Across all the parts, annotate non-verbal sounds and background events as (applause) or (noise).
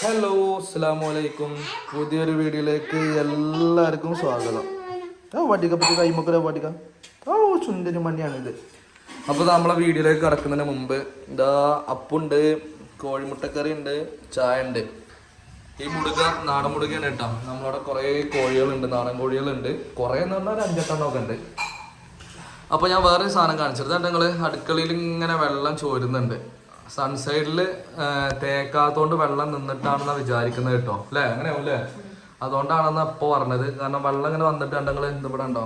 Hello അസ്സാം വലൈക്കും പുതിയൊരു വീഡിയോയിലേക്ക് എല്ലാവർക്കും സ്വാഗതം. ഓ വട്ടിക്ക പറ്റി കൈമക്കല വട്ടിക്ക ഓ ചുണ്ടന് മണിയാണിത് അപ്പോൾ നമ്മളെ വീഡിയോയിലേക്ക് കിടക്കുന്നതിന് മുമ്പ് ഇതാ അപ്പുണ്ട് കോഴിമുട്ടക്കറി ഉണ്ട് ചായ ഉണ്ട് ഈ മുടുക നാടൻ മുടുകയാണ് കേട്ടോ. നമ്മളവിടെ കുറേ കോഴികളുണ്ട് നാടൻ കോഴികളുണ്ട്. കുറേ എന്ന് പറഞ്ഞാൽ ഒരു അഞ്ചെട്ടെണ്ണമൊക്കെ ഉണ്ട്. അപ്പോൾ ഞാൻ വേറെ സാധനം കാണിച്ചിരുന്നു നിങ്ങൾ അടുക്കളയിൽ ഇങ്ങനെ വെള്ളം ചോരുന്നുണ്ട്. സൺസൈഡിൽ തേക്കാത്തോണ്ട് വെള്ളം നിന്നിട്ടാണെന്നാ വിചാരിക്കുന്നത് കേട്ടോ. അല്ലേ? അങ്ങനെയാവും അല്ലേ അതുകൊണ്ടാണെന്ന് അപ്പൊ പറഞ്ഞത്. കാരണം വെള്ളം ഇങ്ങനെ വന്നിട്ട് നിങ്ങൾ ഇവിടെ ഉണ്ടോ?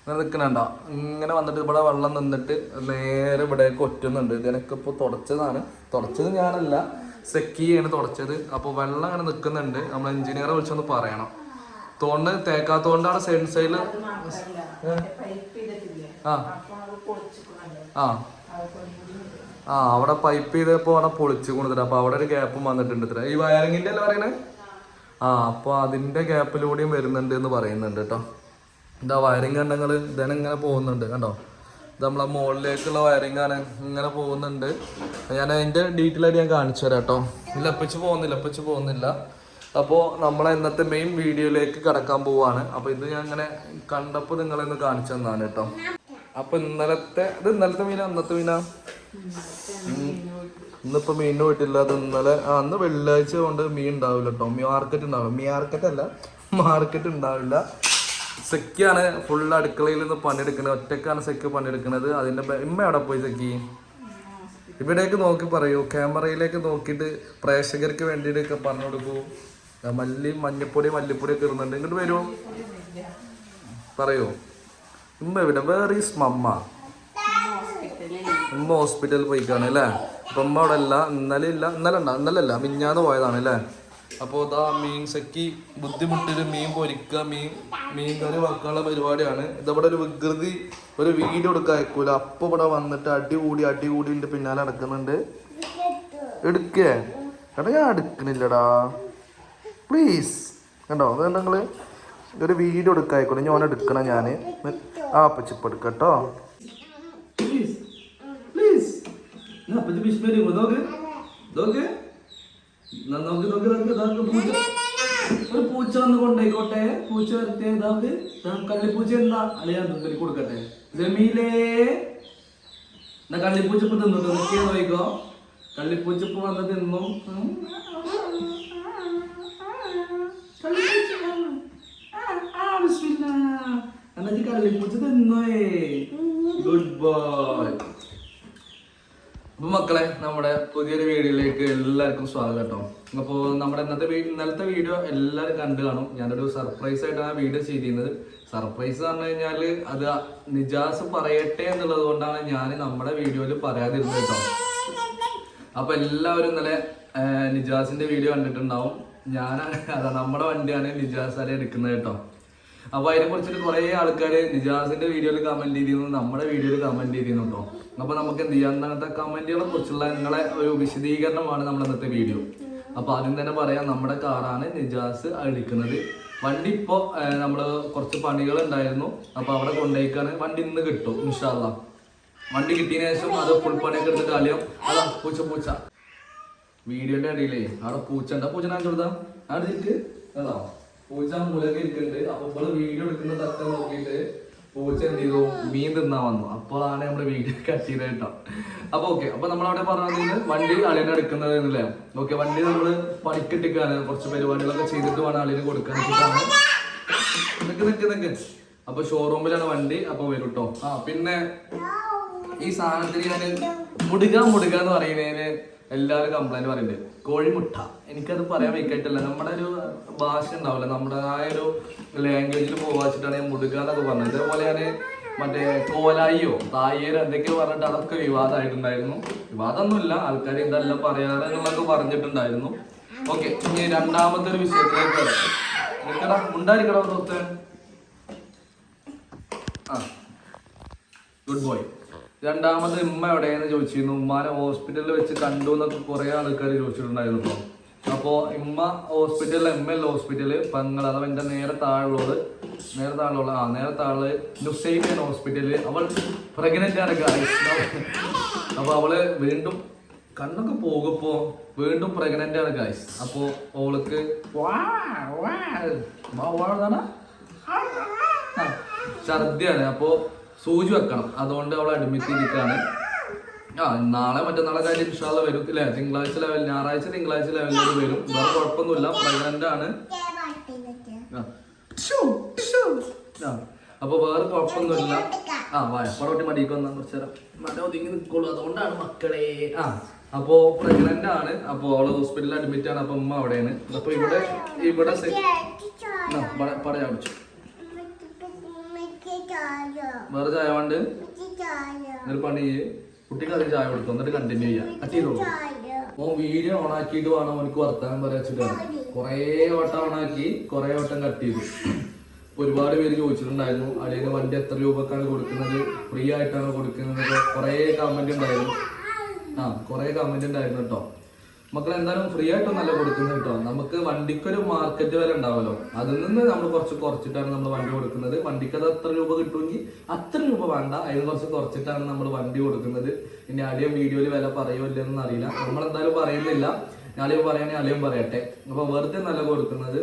ഇങ്ങനെ നിൽക്കണുണ്ടോ ഇങ്ങനെ വന്നിട്ട് ഇവിടെ വെള്ളം നിന്നിട്ട് നേരെ ഇവിടെ കൊറ്റുന്നുണ്ട് ഇതിനൊക്കെ ഇപ്പോൾ തുടച്ചതാണ്. തുടച്ചത് ഞാനല്ല. സെക്കിയാണ് തുടച്ചത്. അപ്പോൾ വെള്ളം അങ്ങനെ നിൽക്കുന്നുണ്ട്. നമ്മൾ എഞ്ചിനീയറെ വിളിച്ചൊന്ന് പറയണം. തോണ്ട് തേക്കാത്തോണ്ടാണ് സൈഡ് സൈഡിൽ ആ. ആ. ആ അവിടെ പൈപ്പ് ചെയ്തപ്പോ അവിടെ പൊളിച്ചു കൊണ്ടിട്ട് അപ്പൊ അവിടെ ഒരു ഗ്യാപ്പും വന്നിട്ടുണ്ട് ഇത്ര ഈ വയറിങ്ങിന്റെ അല്ലേ പറയണേ? ആ അപ്പൊ അതിന്റെ ഗ്യാപ്പിലൂടെയും വരുന്നുണ്ട് എന്ന് പറയുന്നുണ്ട് കേട്ടോ എന്താ വയറിങ് കണ്ടങ്ങൾ ഇതന്നെ ഇങ്ങനെ പോകുന്നുണ്ട് കണ്ടോ? ഇത് നമ്മളെ മുകളിലേക്കുള്ള വയറിംഗ് ആണ് ഇങ്ങനെ പോകുന്നുണ്ട്. ഞാൻ അതിന്റെ ഡീറ്റെയിൽ ആയിട്ട് ഞാൻ കാണിച്ചു തരാം കേട്ടോ ഇല്ല എപ്പിച്ച് പോകുന്നില്ല എപ്പിച്ച് പോകുന്നില്ല. അപ്പോൾ നമ്മളെ ഇന്നത്തെ മെയിൻ വീഡിയോയിലേക്ക് കടക്കാൻ പോവാണ്. അപ്പോൾ ഇത് ഞാൻ ഇങ്ങനെ കണ്ടപ്പോൾ നിങ്ങളെ ഒന്ന് കാണിച്ചു തന്നാണ് കേട്ടോ അപ്പൊ ഇന്നലത്തെ ഇത് ഇന്നലത്തെ മീനാ അന്നത്തെ മീനാ? ഇന്നിപ്പോ മീൻ പോയിട്ടില്ല അത് ഇന്നലെ ആ അന്ന് വെള്ളിയാഴ്ച കൊണ്ട് മീൻ ഉണ്ടാവില്ല കേട്ടോ മാർക്കറ്റ് ഉണ്ടാവില്ല മാർക്കറ്റ് അല്ല മാർക്കറ്റ് ഉണ്ടാവില്ല സെക്കിയാണ് ഫുൾ അടുക്കളയിൽ നിന്ന് പണിയെടുക്കുന്നത് ഒറ്റക്കാണ് സെക്ക് പണിയെടുക്കുന്നത് അതിന്റെ ഇമ്മ അവിടെ പോയി സെക്കി? ഇവിടേക്ക് നോക്കി പറയൂ. ക്യാമറയിലേക്ക് നോക്കിയിട്ട് പ്രേക്ഷകർക്ക് വേണ്ടിയിട്ടൊക്കെ പറഞ്ഞു കൊടുക്കൂ. മല്ലി മഞ്ഞപ്പൊടി മല്ലിപ്പൊടി ഒക്കെ ഇടുന്നുണ്ട്. ഇങ്ങോട്ട് വരുമോ പറയൂ. ഉമ്മ എവിടെ? Where is mamma. ഉമ്മ ഹോസ്പിറ്റലിൽ പോയിക്കാണ് അല്ലേ? അപ്പൊ ഉമ്മ അവിടെ അല്ല ഇന്നലെ ഇല്ല ഇന്നലെ ഉണ്ടാ ഇന്നലെ അല്ല മിഞ്ഞാന്ന് പോയതാണ് അല്ലേ? അപ്പോൾ ഇതാ മീൻ സക്കി ബുദ്ധിമുട്ടിൽ മീൻ പൊരിക്കുക മീൻ മീൻ കറി വെക്കാനുള്ള പരിപാടിയാണ്. ഇതവിടെ ഒരു വികൃതി ഒരു വീഡിയോ എടുക്കാൻ അയക്കൂല. അപ്പൊ ഇവിടെ വന്നിട്ട് അടി കൂടി അടി കൂടി പിന്നാലെ നടക്കുന്നുണ്ട്. എടുക്കേ? എടാ ഞാൻ എടുക്കണില്ലടാ. പ്ലീസ് കണ്ടോ? അത് നിങ്ങൾ? ഒരു വീഡിയോ എടുക്കായിക്കോട്ടെ ഞാൻ എടുക്കണം ഞാൻ ആ അപ്പച്ചിപ്പ് എടുക്കട്ടോ പൂച്ച. ഒരു പൂച്ച വന്ന് കൊണ്ടായിക്കോട്ടെ പൂച്ച ദാവ് കള്ളിപ്പൂച്ച എന്താ? അളിയാൻ തിന്നൽ കൊടുക്കട്ടെ. ജമീലേ. എന്നാ കള്ളിപ്പൂച്ച തിന്നു നിൽക്കിയ നോയിക്കോ കള്ളിപ്പൂച്ച വന്ന് തിന്നു. കള്ളിപ്പൂച്ച. ആ, ആ, ബിസ്മില്ലാ. ഇജ്ജ് കള്ളിപ്പൂച്ച തിന്നോയേ. ഗുഡ് ബോയ് അപ്പൊ മക്കളെ നമ്മുടെ പുതിയൊരു വീഡിയോയിലേക്ക് എല്ലാവർക്കും സ്വാഗതം കേട്ടോ. അപ്പോൾ നമ്മുടെ ഇന്നത്തെ ഇന്നലത്തെ വീഡിയോ എല്ലാവരും കണ്ടു കാണും. ഞാനൊരു സർപ്രൈസ് ആയിട്ടാണ് ആ വീഡിയോ ചെയ്തിരുന്നത്. സർപ്രൈസ് പറഞ്ഞു കഴിഞ്ഞാൽ അത് നിജാസ് പറയട്ടെ എന്നുള്ളത് കൊണ്ടാണ് ഞാൻ നമ്മുടെ വീഡിയോയിൽ പറയാതിരുന്നത് കേട്ടോ. അപ്പോൾ എല്ലാവരും ഇന്നലെ നിജാസിന്റെ വീഡിയോ കണ്ടിട്ടുണ്ടാവും. ഞാൻ അതാ നമ്മുടെ വണ്ടിയാണ് നിജാസ് അല്ലെ എടുക്കുന്നത് കേട്ടോ. അപ്പൊ അതിനെ കുറിച്ചിട്ട് കുറെ ആൾക്കാർ നിജാസിന്റെ വീഡിയോയിൽ കമന്റ് ചെയ്തിരുന്നു നമ്മുടെ വീഡിയോയിൽ കമന്റ് ചെയ്തിരുന്നു കേട്ടോ അപ്പൊ നമുക്ക് എന്ത് ചെയ്യാം? അങ്ങനത്തെ കമന്റുകളെ കുറിച്ചുള്ള നിങ്ങളെ ഒരു വിശദീകരണമാണ് നമ്മുടെ ഇന്നത്തെ വീഡിയോ അപ്പൊ ആദ്യം തന്നെ പറയാം നമ്മുടെ കാറാണ് നിജാസ് അടിക്കുന്നത് വണ്ടി ഇപ്പോ നമ്മൾ കുറച്ച് പണികൾ ഉണ്ടായിരുന്നു അപ്പൊ അവിടെ കൊണ്ടുപോയിക്കാണ് വണ്ടി ഇന്ന് കിട്ടും ഇൻഷാല്ല വണ്ടി കിട്ടിയതിനു ശേഷം അത് ഫുൾ പണിയൊക്കെ എടുത്തിട്ട് കളിയും അതാ പൂച്ച പൂച്ച. വീഡിയോന്റെ അടിയിലേ അവിടെ പൂച്ച ഉണ്ടാ? പൂച്ച ഞാൻ ചോദിക്കാം അതാ. പൂച്ച മൂലൊക്കെ ഇരിക്കുന്നുണ്ട് അപ്പൊ ഇവൾ വീഡിയോ എടുക്കുന്ന തട്ട നോക്കിയിട്ട് പൂച്ച എന്ത് ചെയ്തു? മീൻ തിന്നാ വന്നു. അപ്പോഴാണ് നമ്മുടെ വീഡിയോ കട്ട് ചെയ്തത് കേട്ടോ. അപ്പൊ ഓക്കെ അപ്പൊ നമ്മളവിടെ പറഞ്ഞത് വണ്ടി അളിയനെ എടുക്കുന്നത് എന്നല്ലേ ഓക്കെ വണ്ടി നമ്മൾ പണിക്കിട്ടിക്കാണ്. കുറച്ച് പരിപാടികളൊക്കെ ചെയ്തിട്ട് വേണം അളിയന് കൊടുക്കാൻ നിക്ക് നിക്ക് നിക്ക്. അപ്പൊ ഷോറൂമിലാണ് വണ്ടി. അപ്പൊ വരും കേട്ടോ ആ പിന്നെ ഈ സാധനത്തിന് ഞാൻ മുടുക മുടുക എന്ന് പറയുന്നതിന് എല്ലാവരും കംപ്ലൈന്റ് പറയുന്നുണ്ട് കോഴിമുട്ട. എനിക്കത് പറയാൻ വയ്ക്കായിട്ടില്ല നമ്മുടെ ഒരു ഭാഷ ഉണ്ടാവില്ല. നമ്മുടേതായ ഒരു ലാംഗ്വേജിൽ പോവാച്ചിട്ടാണ് ഞാൻ മുടുക എന്നൊക്കെ പറഞ്ഞത്. ഇതേപോലെ ഞാൻ മറ്റേ കോലായിയോ തായിയോ എന്തൊക്കെയോ പറഞ്ഞിട്ട് അതൊക്കെ വിവാദമായിട്ടുണ്ടായിരുന്നു വിവാദമൊന്നുമില്ല. ആൾക്കാർ ഇതെല്ലാം പറയാറ് എന്നുള്ളതൊക്കെ പറഞ്ഞിട്ടുണ്ടായിരുന്നു. ഓക്കെ ഇനി രണ്ടാമത്തെ ഒരു വിഷയത്തിലേക്ക് നിൽക്കടാ ഉണ്ടായിരിക്കടാ തൊത്ത് ആ. ഗുഡ് ബോയ് രണ്ടാമത് ഉമ്മ എവിടെയെന്ന് ചോദിച്ചിരുന്നു? ഉമ്മാനെ ഹോസ്പിറ്റലിൽ വെച്ച് കണ്ടു എന്നൊക്കെ കുറെ ആൾക്കാർ ചോദിച്ചിട്ടുണ്ടായിരുന്നു അപ്പോൾ ഉമ്മ ഹോസ്പിറ്റലിൽ എം എൽ ഹോസ്പിറ്റൽ പങ്ങൾ അഥവാ എന്റെ നേരെ താഴുള്ളത് നേരെ താഴുള്ള ആ നേരെ താഴെ നുസൈബിയൻ ഹോസ്പിറ്റലിൽ അവൾ പ്രഗ്നന്റ് ആണ് guys. അപ്പോൾ അവൾ വീണ്ടും കണ്ണൊക്കെ പോകുമ്പോൾ വീണ്ടും പ്രഗ്നന്റ് ആണ് ഗായ്സ് അപ്പോൾ അവൾക്ക് ഛർദിയാണ്. അപ്പോ സൂചി വെക്കണം. അതുകൊണ്ട് അവൾ അഡ്മിറ്റ് ചെയ്തിട്ടാണ് ആ നാളെ മറ്റന്നാളെ കാര്യം ഇൻഷാല്ല വരും ഇല്ലേ തിങ്കളാഴ്ച ലെവൽ ഞായറാഴ്ച തിങ്കളാഴ്ച ലെവലിൽ വരും. വേറെ കുഴപ്പമൊന്നുമില്ല. പ്രഗ്നന്റ് ആണ്. അപ്പൊ വേറെ കുഴപ്പമൊന്നുമില്ല. ആ വാഴപ്പടോട്ടി മടിക്ക് വന്നാൽ കുറച്ച് നേരം. മറ്റേ ഒതുങ്ങി നിൽക്കുള്ളൂ അതുകൊണ്ടാണ് മക്കളെ. ആ അപ്പോ പ്രഗ്നന്റ് ആണ്. അപ്പൊ അവൾ ഹോസ്പിറ്റലിൽ അഡ്മിറ്റ് ആണ്. അപ്പൊ ഉമ്മ അവിടെയാണ്. അപ്പൊ ഇവിടെ ഇവിടെ പറയാ വിളിച്ചു വേറെ ചായ വേണ്ട? എന്നൊരു പണി കുട്ടിക്ക് അതിന് ചായ കൊടുക്കും എന്നിട്ട് കണ്ടിന്യൂ ചെയ്യാം. ചെയ്തോളൂ. ഓൻ വീഡിയോ ഓൺ ആക്കിയിട്ട് വേണം അവനക്ക് വർത്താനം പറയാ വെച്ചിട്ടാണ് കുറേ വട്ടം ഓൺ ആക്കി കുറേ വട്ടം കട്ട് ചെയ്തു. ഒരുപാട് പേര് ചോദിച്ചിട്ടുണ്ടായിരുന്നു അല്ലെങ്കിൽ വണ്ടി എത്ര രൂപക്കാണ് കൊടുക്കുന്നത്? ഫ്രീ ആയിട്ടാണ് കൊടുക്കുന്നത്? കുറേ കമന്റ് ഉണ്ടായിരുന്നു. ആ കുറേ കമന്റ് ഉണ്ടായിരുന്നു കേട്ടോ. മക്കൾ എന്തായാലും ഫ്രീ ആയിട്ടൊന്നല്ല കൊടുക്കുന്നത് കേട്ടോ നമുക്ക് വണ്ടിക്കൊരു മാർക്കറ്റ് വരെ ഉണ്ടാവല്ലോ. അതിൽ നിന്ന് നമ്മൾ കുറച്ച് കുറച്ചിട്ടാണ് നമ്മൾ വണ്ടി കൊടുക്കുന്നത്. വണ്ടിക്ക് അത് അത്ര രൂപ കിട്ടുമെങ്കിൽ അത്ര രൂപ വേണ്ട. അതിന് കുറച്ച് കുറച്ചിട്ടാണ് നമ്മൾ വണ്ടി കൊടുക്കുന്നത്. ഇനി ആദ്യം വീഡിയോയിൽ വില പറയുമോ ഇല്ലെന്ന് അറിയില്ല. നമ്മൾ എന്തായാലും പറയുന്നില്ല അളിയൻ പറയാനേ അളിയൻ പറയട്ടെ. അപ്പൊ വെറുതെ നല്ല കൊടുക്കുന്നത്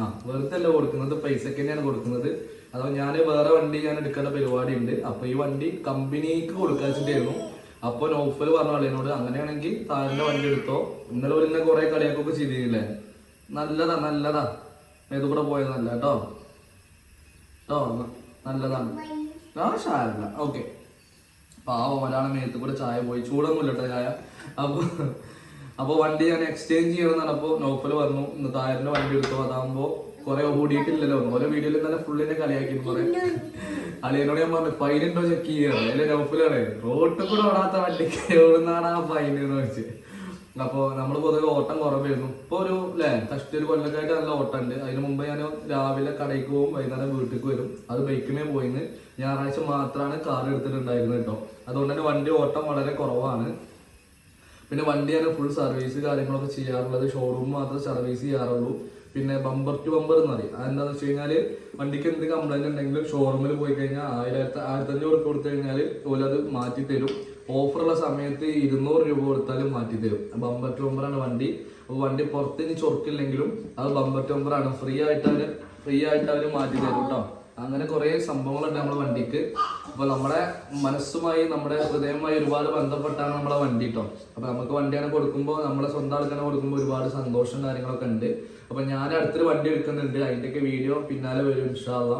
ആ വെറുതെ അല്ല കൊടുക്കുന്നത്. പൈസക്ക് തന്നെയാണ് കൊടുക്കുന്നത്. അതോ ഞാൻ വേറെ വണ്ടി ഞാൻ എടുക്കേണ്ട പരിപാടി ഉണ്ട് അപ്പൊ ഈ വണ്ടി കമ്പനിക്ക് കൊടുക്കാൻ വെച്ചിട്ടായിരുന്നു അപ്പൊ നൗഫൽ പറഞ്ഞ കളിയോട് അങ്ങനെയാണെങ്കിൽ താരന്റെ വണ്ടി എടുത്തോ. ഇന്നലെ ഒരു ഇന്നെ കുറെ കളിയാക്കൊക്കെ ചെയ്തില്ലേ നല്ലതാ നല്ലതാ. ഏത് കൂടെ പോയത് നല്ല കേട്ടോ? കേട്ടോ? നല്ലതാണ്. ആ ഷാരല്ല. ഓക്കെ. പാവം ഒരാളെ മേത്ത് കൂടെ ചായ പോയി. ചൂടൊന്നുമില്ല കേട്ടോ ചായ. അപ്പൊ അപ്പൊ വണ്ടി ഞാൻ എക്സ്ചേഞ്ച് ചെയ്യണമെന്നാണ് അപ്പൊ നോഫൽ പറഞ്ഞു ഇന്ന് താരന്റെ വണ്ടി എടുത്തു. അതാകുമ്പോ കുറെ ഓടിയിട്ടില്ലല്ലോ. ഓരോ വീഡിയോയിൽ തന്നെ ഫുള്ളിനെ കളിയാക്കി കൊറേ. അളിയനോട് ഞാൻ പറഞ്ഞു ഫൈൻ ഉണ്ടോ ചെക്ക്? ചെയ്യണം അല്ലെ നൗഫലാണ് റോട്ടിൽ കൂടെ ഓടാത്ത വണ്ടിക്ക് എവിടുന്നാണ് ആ ഫൈൻ എന്ന് വെച്ച് അപ്പൊ നമ്മൾ പൊതുവെ ഓട്ടം കുറവായിരുന്നു. ഇപ്പൊ ഒരു അല്ലേ ഫസ്റ്റ് ഒരു കൊല്ലക്കായിട്ട് നല്ല ഓട്ടം ഉണ്ട് അതിന് മുമ്പ് ഞാൻ രാവിലെ കടയ്ക്ക് പോകും വൈകുന്നേരം വീട്ടിലേക്ക് വരും. അത് ബൈക്കിമേ പോയിന്ന് ഞായറാഴ്ച മാത്രമാണ് കാർ എടുത്തിട്ടുണ്ടായിരുന്നത് കേട്ടോ. അതുകൊണ്ട് തന്നെ വണ്ടി ഓട്ടം വളരെ കുറവാണ്. പിന്നെ വണ്ടി ഞാൻ ഫുൾ സർവീസ് കാര്യങ്ങളൊക്കെ ചെയ്യാറുള്ളത്. ഷോറൂം മാത്രമേ സർവീസ് ചെയ്യാറുള്ളൂ. പിന്നെ ബമ്പർ ടു ബമ്പർ എന്ന് പറയും. അതെന്താന്ന് വെച്ച് കഴിഞ്ഞാൽ വണ്ടിക്ക് എന്ത് കംപ്ലൈന്റ് ഉണ്ടെങ്കിലും ഷോറൂമിൽ പോയി കഴിഞ്ഞാൽ ആയിരത്തി ആയിരത്തി അഞ്ഞൂറ് രൂപ കൊടുത്തു കഴിഞ്ഞാൽ ഓലത് മാറ്റി തരും. ഓഫറുള്ള സമയത്ത് ഇരുന്നൂറ് രൂപ കൊടുത്താലും മാറ്റി തരും. ബമ്പർ ടു ബമ്പർ ആണ് വണ്ടി. അപ്പോൾ വണ്ടി പുറത്ത് ഇനി ചൊറുക്കില്ലെങ്കിലും അത് ബമ്പർ ടു ബമ്പർ ആണ്. ഫ്രീ ആയിട്ട് അവർ ഫ്രീ ആയിട്ട് അവർ മാറ്റി തരും കേട്ടോ അങ്ങനെ കുറേ സംഭവങ്ങളുണ്ട് നമ്മുടെ വണ്ടിക്ക്. അപ്പൊ നമ്മുടെ മനസ്സുമായി നമ്മുടെ ഹൃദയമായി ഒരുപാട് ബന്ധപ്പെട്ടാണ് നമ്മളെ വണ്ടി കേട്ടോ അപ്പൊ നമുക്ക് വണ്ടിയാണ് കൊടുക്കുമ്പോൾ നമ്മളെ സ്വന്തം ആൾക്കാരെ കൊടുക്കുമ്പോൾ ഒരുപാട് സന്തോഷം കാര്യങ്ങളൊക്കെ ഉണ്ട്. അപ്പൊ ഞാൻ അടുത്തൊരു വണ്ടി എടുക്കുന്നുണ്ട്. അതിന്റെയൊക്കെ വീഡിയോ പിന്നാലെ വരും ഇൻഷാല്ല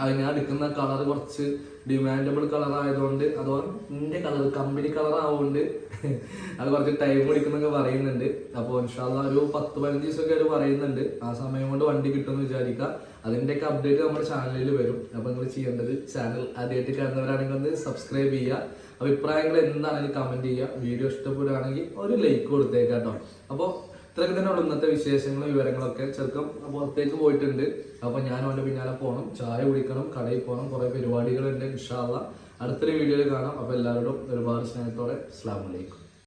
അത് ഞാൻ എടുക്കുന്ന കളർ കുറച്ച് ഡിമാൻഡബിൾ കളർ ആയതുകൊണ്ട് അതോ എന്റെ കളർ കമ്പനി കളർ ആവുകൊണ്ട് (laughs) അത് കുറച്ച് ടൈം പിടിക്കുന്നൊക്കെ പറയുന്നുണ്ട്. അപ്പോൾ ഇൻഷാല്ല ഒരു പത്ത് പതിനഞ്ച് ദിവസമൊക്കെ അവർ പറയുന്നുണ്ട്. ആ സമയം കൊണ്ട് വണ്ടി കിട്ടുമെന്ന് വിചാരിക്കുക. അതിന്റെയൊക്കെ അപ്ഡേറ്റ് നമ്മുടെ ചാനലിൽ വരും. അപ്പോൾ നിങ്ങൾ ചെയ്യേണ്ടത് ചാനൽ ആദ്യമായിട്ട് കാണുന്നവരാണെങ്കിൽ ഒന്ന് സബ്സ്ക്രൈബ് ചെയ്യുക. അഭിപ്രായങ്ങൾ എന്താണെങ്കിൽ കമന്റ് ചെയ്യുക. വീഡിയോ ഇഷ്ടപ്പെടുകയാണെങ്കിൽ ഒരു ലൈക്ക് കൊടുത്തേക്കാം കേട്ടോ. അപ്പോൾ ഇത്രയൊക്കെ തന്നെ ഉള്ളൂ ഇന്നത്തെ വിശേഷങ്ങളും വിവരങ്ങളൊക്കെ. ചെറുക്കം പുറത്തേക്ക് പോയിട്ടുണ്ട്. അപ്പോൾ ഞാൻ അവന്റെ പിന്നാലെ പോകണം ചായ കുടിക്കണം കടയിൽ പോകണം കുറേ പരിപാടികളുണ്ട് ഇൻഷാല്ല അടുത്തൊരു വീഡിയോയിൽ കാണാം. അപ്പോൾ എല്ലാവരോടും ഒരുപാട് സ്നേഹത്തോടെ അസ്ലാം വലൈക്കും